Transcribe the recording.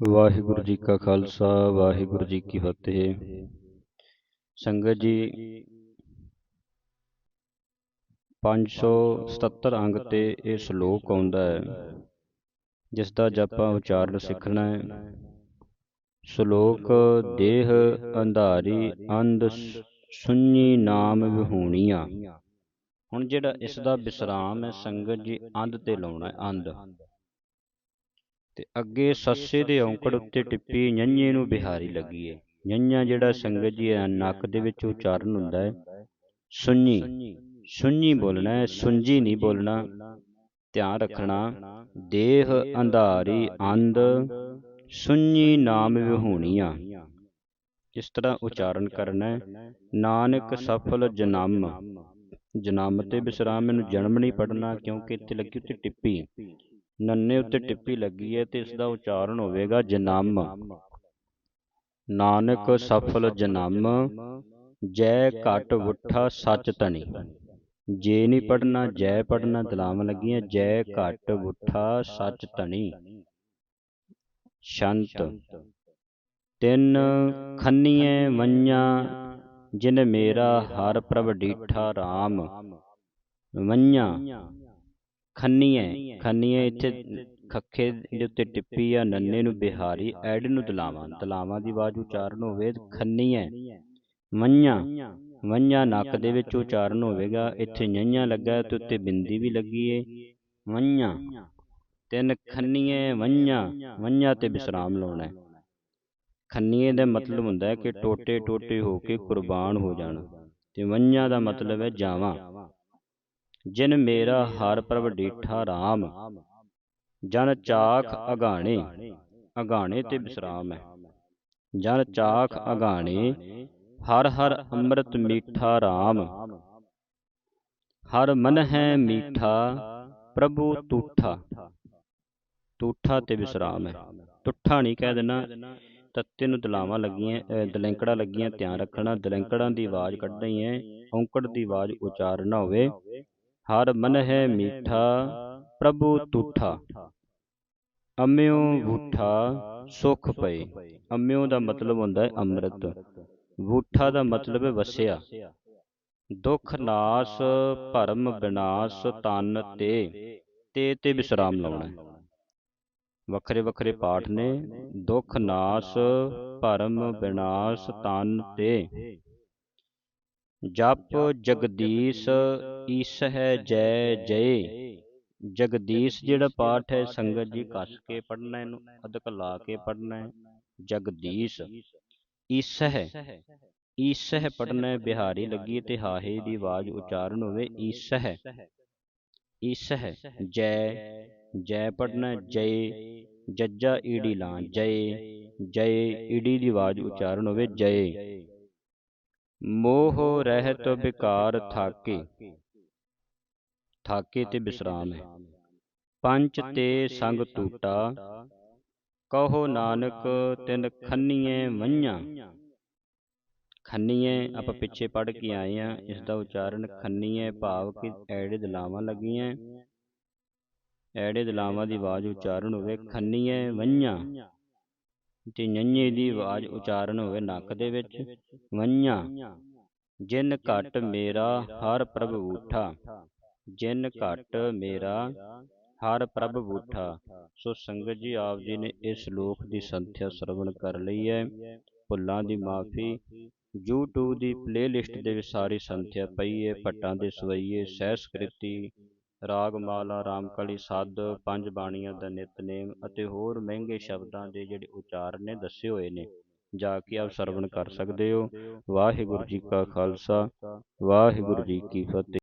ਵਾਹਿਗੁਰੂ ਜੀ ਕਾ ਖਾਲਸਾ, ਵਾਹਿਗੁਰੂ ਜੀ ਕੀ ਫਤਿਹ। ਸੰਗਤ ਜੀ 577 ਅੰਗ ਤੇ ਇਹ ਸ਼ਲੋਕ ਆਉਂਦਾ ਹੈ, ਜਿਸ ਦਾ ਜਪਾਂ ਉਚਾਰਨ ਸਿੱਖਣਾ ਹੈ। ਸ਼ਲੋਕ, ਦੇਹ ਅੰਧਾਰੀ ਅੰਧ ਸੁਣੀ ਨਾਮ ਵਿਹੂਣੀਆਂ। ਹੁਣ ਜਿਹੜਾ ਇਸ ਦਾ ਵਿਸਰਾਮ ਹੈ, ਸੰਗਤ ਜੀ ਅੰਧ ਤੇ ਲਾਉਣਾ ਹੈ, ਅੰਧ। ਤੇ ਅੱਗੇ ਸੱਸੇ ਦੇ ਔਂਕੜ ਉੱਤੇ ਟਿੱਪੀ ñඤੇ ਨੂੰ ਬਿਹਾਰੀ ਲੱਗੀ ਏ। ñඤਾ ਜਿਹੜਾ ਸੰਗਤ ਜੀ ਹੈ ਨੱਕ ਦੇ ਵਿੱਚ ਉਚਾਰਨ ਹੁੰਦਾ ਹੈ ਸੁਣੀ ਸੁਣੀ ਬੋਲਣਾ ਹੈ ਸੁੰਜੀ ਨਹੀਂ ਬੋਲਣਾ। ਧਿਆਨ ਰੱਖਣਾ, ਦੇਹ, ਅੰਧਾਰੀ, ਅੰਧ ਸੁਣੀ ਨਾਮ ਵਿਹੂਣੀਆਂ। ਇਸ ਤਰ੍ਹਾਂ ਉਚਾਰਨ ਕਰਨਾ ਹੈ ਨਾਨਕ ਸਫਲ ਜਨਮ। ਜਨਮ ਤੇ ਵਿਸਰਾਮ ਮੈਨੂੰ ਜਨਮ ਨਹੀਂ ਪੜਨਾ ਕਿਉਂਕਿ ਇੱਥੇ ਲੱਗੀ ਉੱਤੇ ਟਿੱਪੀ ਨੰਨੇ ਉੱਤੇ ਟਿੱਪੀ ਲੱਗੀ ਹੈ ਤੇ ਇਸ ਦਾ ਉਚਾਰਨ ਹੋਵੇਗਾ ਜਨਮ। ਨਾਨਕ ਸਫਲ ਜਨਮ। ਜੈ ਘਟ ਉਠਾ ਸੱਚ ਤਣੀ ਜੇ ਨਹੀਂ ਪੜਨਾ ਜੈ ਪੜਨਾ ਦਲਾਮ ਲੱਗੀਆਂ ਜੈ ਘਟ ਉਠਾ ਸੱਚ ਤਣੀ ਸ਼ੰਤ। ਤਿੰਨ ਖੰਨੀਏ ਮੰਨਿਆ ਜਿਨ ਮੇਰਾ ਹਰ ਪ੍ਰਭ ਡੀਠਾ RAM ਮੰਨਿਆ। ਖੰਨੀਏ ਖੰਨੀਏ ਇੱਥੇ ਖੱਖੇ ਦੇ ਉੱਤੇ ਟਿੱਪੀ ਆ ਨੰਨੇ ਨੂੰ ਬਿਹਾਰੀ ਐਡ ਨੂੰ ਦਲਾਵਾਂ ਦਲਾਵਾਂ ਦੀ ਆਵਾਜ਼ ਉਚਾਰਨ ਹੋਵੇ ਖੰਨੀਏ ਮੰਨਿਆ ਮੰਨਿਆ ਨੱਕ ਦੇ ਵਿੱਚ ਉਚਾਰਨ ਹੋਵੇਗਾ। ਇੱਥੇ ñඤਾ ਲੱਗਾ ਤੇ ਉੱਤੇ ਬਿੰਦੀ ਵੀ ਲੱਗੀ ਏ ਮੰਨਿਆ ਤਿੰਨ ਖੰਨੀਏ ਮੰਨਿਆ ਮੰਨਿਆ ਤੇ ਵਿਸਰਾਮ ਲਾਉਣਾ ਖੰਨੀਏ ਦਾ ਮਤਲਬ ਹੁੰਦਾ ਹੈ ਕਿ ਟੋਟੇ ਟੋਟੇ ਹੋ ਕੇ ਕੁਰਬਾਨ ਹੋ ਜਾਣਾ। ਤੇ ਮੰਨਿਆ ਦਾ ਮਤਲਬ ਹੈ ਜਾਵਾਂ। ਜਿਨ ਮੇਰਾ ਹਰ ਪ੍ਰਭ ਡੀਠਾ RAM ਜਨ ਚਾਖ ਅਗਾਣੇ ਅਗਾਣੇ ਤੇ ਵਿਸਰਾਮ ਹੈ। ਜਨ ਚਾਖ ਅਗਾਣੇ, ਹਰ ਹਰ ਅੰਮ੍ਰਿਤ ਮੀਠਾ RAM ਹਰ ਮਨ ਹੈ ਮੀਠਾ, ਪ੍ਰਭੂ ਤੂਠਾ। ਤੂਠਾ ਤੇ ਵਿਸਰਾਮ ਹੈ। ਤੁੱਠਾ ਨਹੀਂ ਕਹਿ ਦੇਣਾ, ਤੱਤੇ ਨੂੰ ਦਲਾਵਾਂ ਲੱਗੀਆਂ ਦਲੈਂਕੜਾ ਲੱਗੀਆਂ, ਧਿਆਨ ਰੱਖਣਾ, ਦਲੈਂਕੜਾਂ ਦੀ ਆਵਾਜ਼ ਕੱਢਣੀ ਹੈ, ਔਂਕੜ ਦੀ ਆਵਾਜ਼ ਉਚਾਰਨ ਨਾ ਹੋਵੇ। ਹਰ ਮਨ ਹੈ ਮੀਠਾ ਪ੍ਰਭੂ ਤੂਠਾ। ਅੰਮਿਓ ਵੂਠਾ ਸੁਖ ਪਏ ਅੰਮਿਓ ਦਾ ਮਤਲਬ ਹੁੰਦਾ ਹੈ ਅੰਮ੍ਰਿਤ। ਵੂਠਾ ਦਾ ਮਤਲਬ ਹੈ ਵਸਿਆ। ਦੁੱਖ ਨਾਸ ਭਰਮ ਵਿਨਾਸ਼ ਤਨ ਤੇ। ਤੇ। ਤੇ ਵਿਸਰਾਮ ਲਾਉਣਾ ਹੈ। ਵੱਖਰੇ ਵੱਖਰੇ ਪਾਠ ਨੇ। ਦੁੱਖ ਨਾਸ ਭਰਮ ਵਿਨਾਸ਼ ਤਨ ਤੇ। ਜਪ ਜਗਦੀਸ਼ ਈਸ ਹੈ ਜੈ ਜੈ ਜਗਦੀਸ਼ ਜਿਹੜਾ ਪਾਠ ਹੈ, ਸੰਗਤ ਜੀ ਕੱਸ ਕੇ ਪੜਨਾ ਇਹਨੂੰ ਅਦਕ ਲਾ ਕੇ ਪੜਨਾ ਹੈ। ਜਗਦੀਸ਼ ਈਸ ਹੈ ਈਸ ਹੈ ਪੜਨਾ ਹੈ ਬਿਹਾਰੀ ਲੱਗੀ ਤੇ ਹਾਹੇ ਦੀ ਆਵਾਜ਼ ਉਚਾਰਨ ਹੋਵੇ ਈਸ ਹੈ ਈਸ ਹੈ ਜੈ ਜੈ ਪੜਨਾ ਜੈ, ਜੱਜਾ ਈੜੀ ਲਾਂ ਜੈ ਜੈ ਈੜੀ ਦੀ ਆਵਾਜ਼ ਉਚਾਰਨ ਹੋਵੇ, ਜੈ। ਮੋਹ ਰਹਿਤ ਵਿਕਾਰ ਥਾਕੇ। ਥਾਕੇ ਤੇ ਵਿਸਰਾਮ ਹੈ। ਪੰਜ ਤੇ ਸੰਗ ਟੂਟਾ ਕਹੋ ਨਾਨਕ, ਤਿਨ ਖੰਨੀਏ ਵੰਝਾਂ ਖੰਨੀਏ ਆਪਾਂ ਪਿੱਛੇ ਪੜ ਕੇ ਆਏ ਆ। ਇਸ ਦਾ ਉਚਾਰਨ ਖੰਨੀਏ ਭਾਵ ਕਿ ਐੜੇ ਦਲਾਵਾਂ ਲੱਗੀਆਂ। ਐੜੇ ਦਲਾਵਾਂ ਦੀ ਆਵਾਜ਼ ਉਚਾਰਨ ਹੋਵੇ ਖੰਨੀਏ ਵੰਝਾਂ ਤੇ ñඤੇ ਦੀ ਆਵਾਜ਼ ਉਚਾਰਨ ਹੋਵੇ ਨੱਕ ਦੇ ਵਿੱਚ। ਵੰਝਾਂ ਜਿਨ ਘਟ ਮੇਰਾ ਹਰ ਪ੍ਰਭ ਉਠਾ ਜਿਨ ਘਟ ਮੇਰਾ ਹਰ ਪ੍ਰਭ ਉਠਾ ਸੋ ਸੰਗਤ ਜੀ ਆਪ ਜੀ ਨੇ ਇਸ ਸ਼ਲੋਕ ਦੀ ਸੰਥਿਆ ਸਰਵਣ ਕਰ ਲਈ ਹੈ। ਭੁੱਲਾਂ ਦੀ ਮਾਫੀ। YouTube ਦੀ ਪਲੇਲਿਸਟ ਦੇ ਵਿੱਚ ਸਾਰੀ ਸੰਥਿਆ ਪਈ ਹੈ। ਭੱਟਾਂ ਦੇ ਸਵਈਏ ਸਹਿਸਕ੍ਰਿਤੀ ਰਾਗ ਮਾਲਾ, ਰਾਮਕਲੀ, ਸੱਦ, ਪੰਜ ਬਾਣੀਆਂ ਦਾ ਨਿਤਨੇਮ ਅਤੇ ਹੋਰ ਮਹਿੰਗੇ ਸ਼ਬਦਾਂ ਦੇ ਜਿਹੜੇ ਉਚਾਰ ਨੇ ਦੱਸੇ ਹੋਏ ਨੇ, ਜਾ ਕੇ ਆਪ ਸਰਵਣ ਕਰ ਸਕਦੇ ਹੋ। ਵਾਹਿਗੁਰੂ ਜੀ ਕਾ ਖਾਲਸਾ, ਵਾਹਿਗੁਰੂ ਜੀ ਕੀ ਫਤਿਹ।